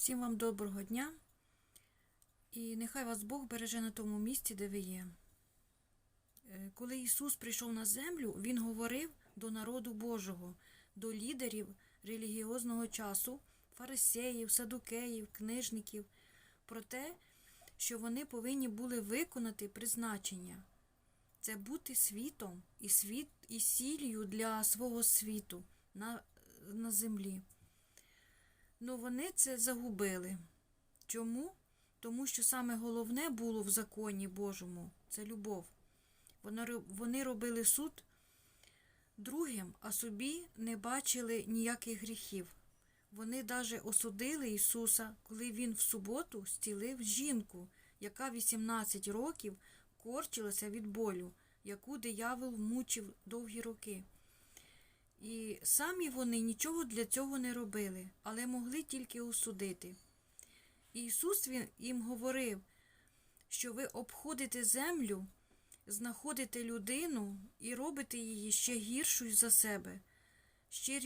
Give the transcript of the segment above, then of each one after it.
Всім вам доброго дня. І нехай вас Бог береже на тому місці, де ви є. Е, Коли Ісус прийшов на землю, Він говорив до народу Божого, до лідерів релігіозного часу, фарисеїв, садукеїв, книжників, про те, що вони повинні були виконати призначення. Це бути світом і світ і сіллю для свого світу на, на землі. Ну вони це загубили. Чому? Тому що саме головне було в законі Божому це любов. Вони, робили суд другим, а собі не бачили ніяких гріхів. Вони даже осудили Ісуса, коли Він в суботу стілив жінку, яка 18 років корчилася від болю, яку диявол мучив довгі роки. Самі вони нічого для цього не робили, але могли тільки осудити. Ісус він їм говорив, що ви обходите землю, знаходите людину і робите її ще гіршою за себе, ще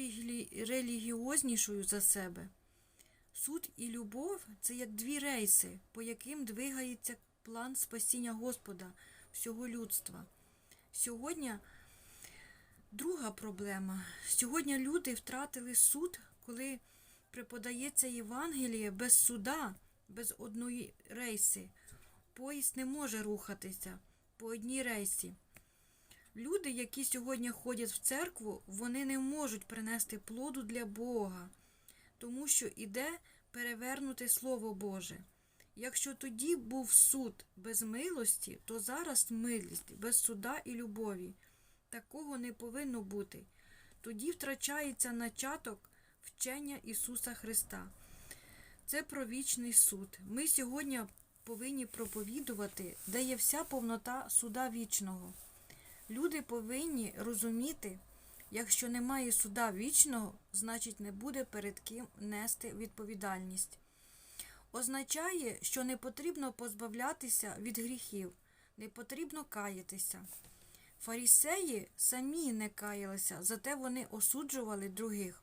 релігіознішою за себе. Суд і любов це як дві рейси, по яким двигається план спасіння Господа всього людства. Сьогодні Друга проблема. Сьогодні люди втратили суд, коли преподається Євангеліє без суда, без одної рейси. Поїзд не може рухатися по одній рейсі. Люди, які сьогодні ходять в церкву, вони не можуть принести плоду для Бога, тому що іде перевернути Слово Боже. Якщо тоді був суд без милості, то зараз милість без суда і любові. Такого не повинно бути. Тоді втрачається начаток вчення Ісуса Христа. Це про вічний суд. Ми сьогодні повинні проповідувати, де є вся повнота суда вічного. Люди повинні розуміти, якщо немає суда вічного, значить не буде перед ким нести відповідальність. Означає, що не потрібно позбавлятися від гріхів, не потрібно каятися. Фарісеї самі не каялися, зате вони осуджували других.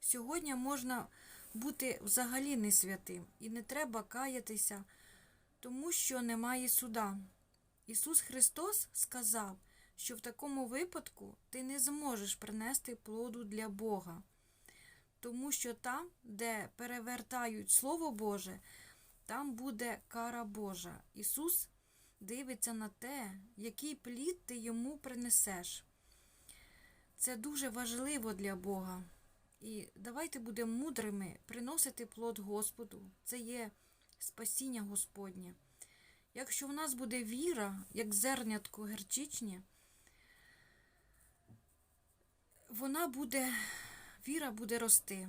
Сьогодні можна бути взагалі не святим і не треба каятися, тому що немає суда. Ісус Христос сказав, що в такому випадку ти не зможеш принести плоду для Бога, тому що там, де перевертають Слово Боже, там буде кара Божа. Ісус дивиться на те, який плід ти йому принесеш. Це дуже важливо для Бога. І давайте будемо мудрими приносити плод Господу. Це є спасіння Господнє. Якщо в нас буде віра, як зернятко герчичні, вона буде, віра буде рости.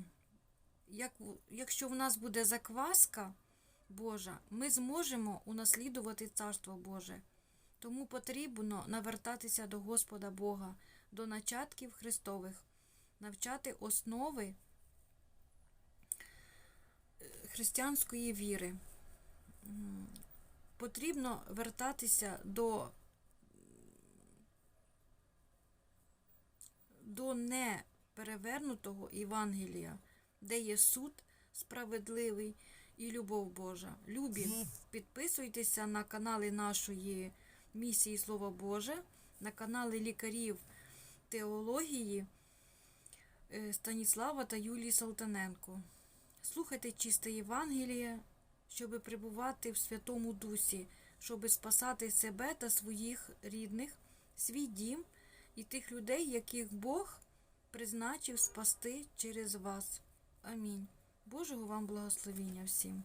Як, якщо в нас буде закваска, Божа, ми зможемо унаслідувати Царство Боже. Тому потрібно навертатися до Господа Бога, до начатків Христових, навчати основи е, християнської віри. Потрібно вертатися до, до неперевернутого Євангелія, де є суд справедливий і любов Божа. Любі, підписуйтеся на канали нашої місії Слово Боже, на канали лікарів теології е, Станіслава та Юлії Салтаненко. Слухайте чисте Євангеліє, щоб перебувати в Святому Дусі, щоб спасати себе та своїх рідних, свій дім і тих людей, яких Бог призначив спасти через вас. Амінь. Божого вам благословіння всім.